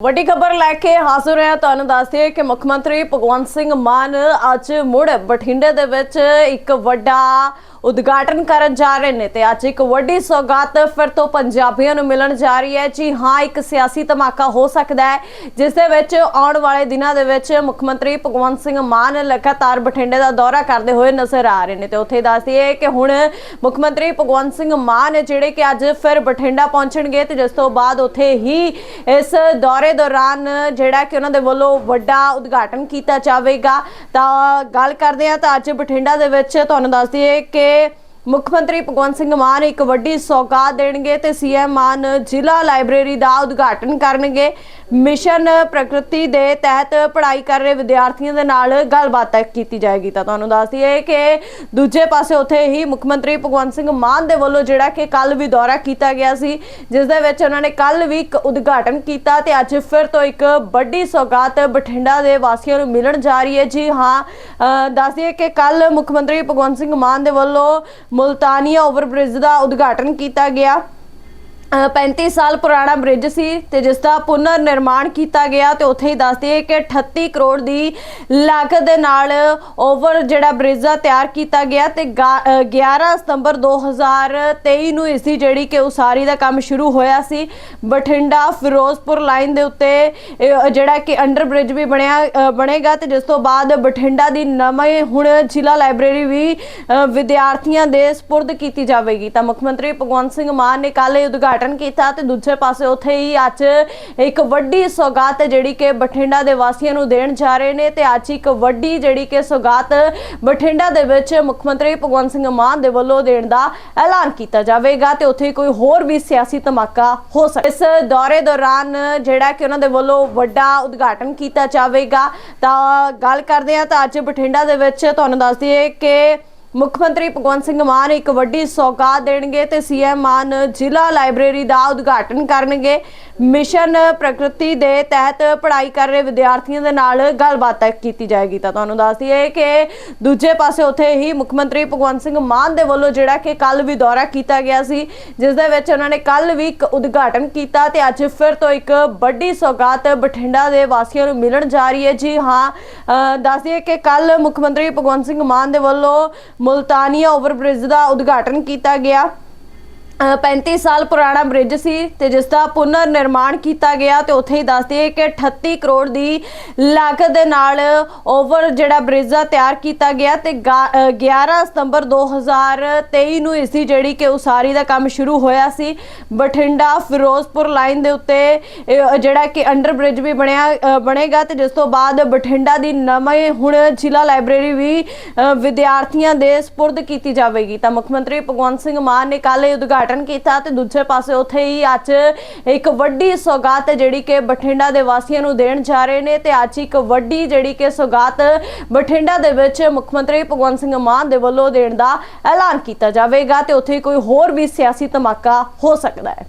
ਵੱਡੀ ਖਬਰ ਲੈ ਕੇ ਹਾਜ਼ਰ ਹਾਂ। ਤੁਹਾਨੂੰ ਦੱਸਦੇ ਕਿ ਮੁੱਖ ਮੰਤਰੀ ਭਗਵੰਤ ਸਿੰਘ ਮਾਨ ਅੱਜ ਮੁੜ ਬਠਿੰਡੇ ਦੇ ਵਿੱਚ ਇੱਕ ਵੱਡਾ ਉਦਘਾਟਨ ਕਰਨ ਜਾ ਰਹੇ ਨੇ ਤੇ ਅੱਜ ਇੱਕ ਵੱਡੀ ਸੌਗਾਤ ਫਿਰ ਤੋਂ ਪੰਜਾਬੀਆਂ ਨੂੰ ਮਿਲਣ ਜਾ ਰਹੀ ਹੈ। ਜੀ ਹਾਂ, ਇੱਕ ਸਿਆਸੀ ਧਮਾਕਾ ਹੋ ਸਕਦਾ ਹੈ, ਜਿਸ ਦੇ ਵਿੱਚ ਆਉਣ ਵਾਲੇ ਦਿਨਾਂ ਦੇ ਵਿੱਚ ਮੁੱਖ ਮੰਤਰੀ ਭਗਵੰਤ ਸਿੰਘ ਮਾਨ ਲਗਾਤਾਰ ਬਠਿੰਡੇ ਦਾ ਦੌਰਾ ਕਰਦੇ ਹੋਏ ਨਜ਼ਰ ਆ ਰਹੇ ਨੇ ਤੇ ਉੱਥੇ ਦੱਸਦੀਏ ਕਿ ਹੁਣ ਮੁੱਖ ਮੰਤਰੀ ਭਗਵੰਤ ਸਿੰਘ ਮਾਨ ਜਿਹੜੇ ਕਿ ਅੱਜ ਫਿਰ ਬਠਿੰਡਾ ਪਹੁੰਚਣਗੇ ਤੇ ਜਿਸ ਤੋਂ ਬਾਅਦ ਉੱਥੇ ਹੀ ਇਸ ਦੌਰੇ ਦੌਰਾਨ ਜਿਹੜਾ ਕਿ ਉਹਨਾਂ ਦੇ ਵੱਲੋਂ ਵੱਡਾ ਉਦਘਾਟਨ ਕੀਤਾ ਜਾਵੇਗਾ। ਤਾਂ ਗੱਲ ਕਰਦੇ ਹਾਂ ਤਾਂ ਅੱਜ ਬਠਿੰਡਾ ਦੇ ਵਿੱਚ ਤੁਹਾਨੂੰ ਦੱਸ ਦਈਏ ਕਿ que ਮੁੱਖ ਮੰਤਰੀ ਭਗਵੰਤ ਸਿੰਘ ਮਾਨ ਇੱਕ ਵੱਡੀ ਸੌਗਾਤ ਦੇਣਗੇ ਤੇ ਸੀਐਮ ਮਾਨ ਜ਼ਿਲ੍ਹਾ ਲਾਇਬ੍ਰੇਰੀ ਦਾ ਉਦਘਾਟਨ ਕਰਨਗੇ। ਮਿਸ਼ਨ ਪ੍ਰਕਿਰਤੀ ਦੇ ਤਹਿਤ ਪੜ੍ਹਾਈ ਕਰ ਰਹੇ ਵਿਦਿਆਰਥੀਆਂ ਦੇ ਨਾਲ ਗੱਲਬਾਤ ਕੀਤੀ ਜਾਏਗੀ। ਤਾਂ ਤੁਹਾਨੂੰ ਦੱਸ ਦਈਏ ਕਿ ਦੂਜੇ ਪਾਸੇ ਉੱਥੇ ਹੀ ਮੁੱਖ ਮੰਤਰੀ ਭਗਵੰਤ ਸਿੰਘ ਮਾਨ ਦੇ ਵੱਲੋਂ ਜਿਹੜਾ ਕਿ ਕੱਲ ਵੀ ਦੌਰਾ ਕੀਤਾ ਗਿਆ ਸੀ, ਜਿਸ ਦੇ ਵਿੱਚ ਉਹਨਾਂ ਨੇ ਕੱਲ ਵੀ ਇੱਕ ਉਦਘਾਟਨ ਕੀਤਾ ਤੇ ਅੱਜ ਫਿਰ ਤੋਂ ਇੱਕ ਵੱਡੀ ਸੌਗਾਤ ਬਠਿੰਡਾ ਦੇ ਵਾਸੀਆਂ ਨੂੰ ਮਿਲਣ ਜਾ ਰਹੀ ਹੈ। ਜੀ ਹਾਂ ਅਹ ਦੱਸ ਦਈਏ ਕਿ ਕੱਲ ਮੁੱਖ ਮੰਤਰੀ ਭਗਵੰਤ ਸਿੰਘ ਮਾਨ ਦੇ ਵੱਲੋਂ ਮੁਲਤਾਨੀਆ ਓਵਰਬ੍ਰਿਜ ਦਾ ਉਦਘਾਟਨ ਕੀਤਾ ਗਿਆ। 35 ਸਾਲ ਪੁਰਾਣਾ ਬ੍ਰਿਜ ਸੀ ਤੇ ਜਿਸ ਦਾ ਪੁਨਰ ਨਿਰਮਾਣ ਕੀਤਾ ਗਿਆ ਤੇ ਉੱਥੇ ਹੀ ਦੱਸਦੇ ਹੈ ਕਿ 38 ਕਰੋੜ ਦੀ ਲਾਗਤ ਦੇ ਨਾਲ ਓਵਰ ਜਿਹੜਾ ਬ੍ਰਿਜ ਆ ਤਿਆਰ ਕੀਤਾ ਗਿਆ ਤੇ ਗਾ- ਅ, 11 ਸਤੰਬਰ 2023 ਨੂੰ ਇਸ ਦੀ ਜਿਹੜੀ ਕਿ ਉਸਾਰੀ ਦਾ ਕੰਮ ਸ਼ੁਰੂ ਹੋਇਆ ਸੀ। ਬਠਿੰਡਾ ਫਿਰੋਜ਼ਪੁਰ ਲਾਈਨ ਦੇ ਉੱਤੇ ਜਿਹੜਾ ਕਿ ਅੰਡਰ ਬ੍ਰਿਜ ਵੀ ਬਣਿਆ ਬਣੇਗਾ ਤੇ ਜਿਸ ਤੋਂ ਬਾਅਦ ਬਠਿੰਡਾ ਦੀ ਨਵੇਂ ਹੁਣ ਜ਼ਿਲ੍ਹਾ ਲਾਇਬ੍ਰੇਰੀ ਵੀ ਵਿਦਿਆਰਥੀਆਂ ਦੇ ਸਪੁਰਦ ਕੀਤੀ ਜਾਵੇਗੀ। ਤਾਂ ਮੁੱਖ ਮੰਤਰੀ ਭਗਵੰਤ ਸਿੰਘ ਮਾਨ ਨੇ ਕੱਲ੍ਹ ਇਹ ਉਦਘਾਟਨ ਕੀਤਾ ਤੇ ਦੂਜੇ ਪਾਸੇ ਉੱਥੇ ਹੀ ਅੱਜ ਇੱਕ ਵੱਡੀ ਸੌਗਾਤ ਜਿਹੜੀ ਕਿ ਬਠਿੰਡਾ ਦੇ ਵਾਸੀਆਂ ਨੂੰ ਦੇਣ ਜਾ ਰਹੇ ਨੇ ਤੇ ਅੱਜ ਇੱਕ ਵੱਡੀ ਜਿਹੜੀ ਕਿ ਸੌਗਾਤ ਬਠਿੰਡਾ ਦੇ ਵਿੱਚ ਮੁੱਖ ਮੰਤਰੀ ਭਗਵੰਤ ਸਿੰਘ ਮਾਨ ਦੇ ਵੱਲੋਂ ਦੇਣ ਦਾ ਐਲਾਨ ਕੀਤਾ ਜਾਵੇਗਾ ਤੇ ਉੱਥੇ ਕੋਈ ਹੋਰ ਵੀ ਸਿਆਸੀ ਧਮਾਕਾ ਹੋ ਸਕਦਾ ਇਸ ਦੌਰੇ ਦੌਰਾਨ ਜਿਹੜਾ ਕਿ ਉਹਨਾਂ ਦੇ ਵੱਲੋਂ ਵੱਡਾ ਉਦਘਾਟਨ ਕੀਤਾ ਜਾਵੇਗਾ। ਤਾਂ ਗੱਲ ਕਰਦੇ ਹਾਂ ਤਾਂ ਅੱਜ ਬਠਿੰਡਾ ਦੇ ਵਿੱਚ ਤੁਹਾਨੂੰ ਦੱਸ ਦਈਏ ਕਿ ਮੁੱਖ ਮੰਤਰੀ ਭਗਵੰਤ ਸਿੰਘ ਮਾਨ ਇੱਕ ਵੱਡੀ ਸੌਗਾਤ ਦੇਣਗੇ ਤੇ ਸੀਐਮ ਮਾਨ ਜ਼ਿਲ੍ਹਾ ਲਾਇਬ੍ਰੇਰੀ ਦਾ ਉਦਘਾਟਨ ਕਰਨਗੇ। ਮਿਸ਼ਨ ਪ੍ਰਕਿਰਤੀ ਦੇ ਤਹਿਤ ਪੜ੍ਹਾਈ ਕਰ ਰਹੇ ਵਿਦਿਆਰਥੀਆਂ ਦੇ ਨਾਲ ਗੱਲਬਾਤ ਕੀਤੀ ਜਾਏਗੀ ਤਾਂ ਤੁਹਾਨੂੰ ਦੱਸ ਦਈਏ ਕਿ ਦੂਜੇ ਪਾਸੇ ਉੱਥੇ ਹੀ ਮੁੱਖ ਮੰਤਰੀ ਭਗਵੰਤ ਸਿੰਘ ਮਾਨ ਦੇ ਵੱਲੋਂ ਜਿਹੜਾ ਕਿ ਕੱਲ ਵੀ ਦੌਰਾ ਕੀਤਾ ਗਿਆ ਸੀ ਜਿਸ ਦੇ ਵਿੱਚ ਉਹਨਾਂ ਨੇ ਕੱਲ ਵੀ ਇੱਕ ਉਦਘਾਟਨ ਕੀਤਾ ਤੇ ਅੱਜ ਫਿਰ ਤੋਂ ਇੱਕ ਵੱਡੀ ਸੌਗਾਤ ਬਠਿੰਡਾ ਦੇ ਵਾਸੀਆਂ ਨੂੰ ਮਿਲਣ ਜਾ ਰਹੀ ਹੈ। ਜੀ ਹਾਂ ਅ, ਦੱਸ ਦਈਏ ਕਿ ਕੱਲ ਮੁੱਖ ਮੰਤਰੀ ਭਗਵੰਤ ਸਿੰਘ ਮਾਨ ਦੇ ਵੱਲੋਂ ਮੁਲਤਾਨੀਆ ਓਵਰਬ੍ਰਿਜ ਦਾ ਉਦਘਾਟਨ ਕੀਤਾ ਗਿਆ। 35 ਸਾਲ ਪੁਰਾਣਾ ਬ੍ਰਿਜ ਸੀ ਤੇ ਜਿਸ ਦਾ ਪੁਨਰ ਨਿਰਮਾਣ ਕੀਤਾ ਗਿਆ ਤੇ ਉੱਥੇ ਹੀ ਦੱਸਦੇ ਹੈ ਕਿ 38 ਕਰੋੜ ਦੀ ਲਾਗਤ ਦੇ ਨਾਲ ਓਵਰ ਜਿਹੜਾ ਬ੍ਰਿਜ ਆ ਤਿਆਰ ਕੀਤਾ ਗਿਆ ਤੇ ਗਾ- ਅ, 11 ਸਤੰਬਰ 2023 ਨੂੰ ਇਸ ਦੀ ਜਿਹੜੀ ਕਿ ਉਸਾਰੀ ਦਾ ਕੰਮ ਸ਼ੁਰੂ ਹੋਇਆ ਸੀ। ਬਠਿੰਡਾ ਫਿਰੋਜ਼ਪੁਰ ਲਾਈਨ ਦੇ ਉੱਤੇ ਜਿਹੜਾ ਕਿ ਅੰਡਰ ਬ੍ਰਿਜ ਵੀ ਬਣਿਆ ਬਣੇਗਾ ਤੇ ਜਿਸ ਤੋਂ ਬਾਅਦ ਬਠਿੰਡਾ ਦੀ ਨਵੇਂ ਹੁਣ ਜ਼ਿਲ੍ਹਾ ਲਾਇਬ੍ਰੇਰੀ ਵੀ ਵਿਦਿਆਰਥੀਆਂ ਦੇ ਸਪੁਰਦ ਕੀਤੀ ਜਾਵੇਗੀ। ਤਾਂ ਮੁੱਖ ਮੰਤਰੀ ਭਗਵੰਤ ਸਿੰਘ ਮਾਨ ਨੇ ਕੱਲ੍ਹ ਇਹ ਉਦਘਾਟਨ ਕੀਤਾ ਤੇ ਦੂਜੇ ਪਾਸੇ ਉੱਥੇ ਹੀ ਅੱਜ ਇੱਕ ਵੱਡੀ ਸੌਗਾਤ ਜਿਹੜੀ ਕਿ ਬਠਿੰਡਾ ਦੇ ਵਾਸੀਆਂ ਨੂੰ ਦੇਣ ਜਾ ਰਹੇ ਨੇ ਤੇ ਅੱਜ ਇੱਕ ਵੱਡੀ ਜਿਹੜੀ ਕਿ ਸੌਗਾਤ ਬਠਿੰਡਾ ਦੇ ਵਿੱਚ ਮੁੱਖ ਮੰਤਰੀ ਭਗਵੰਤ ਸਿੰਘ ਮਾਨ ਦੇ ਵੱਲੋਂ ਦੇਣ ਦਾ ਐਲਾਨ ਕੀਤਾ ਜਾਵੇਗਾ ਤੇ ਉੱਥੇ ਕੋਈ ਹੋਰ ਵੀ ਸਿਆਸੀ ਧਮਾਕਾ ਹੋ ਸਕਦਾ ਹੈ।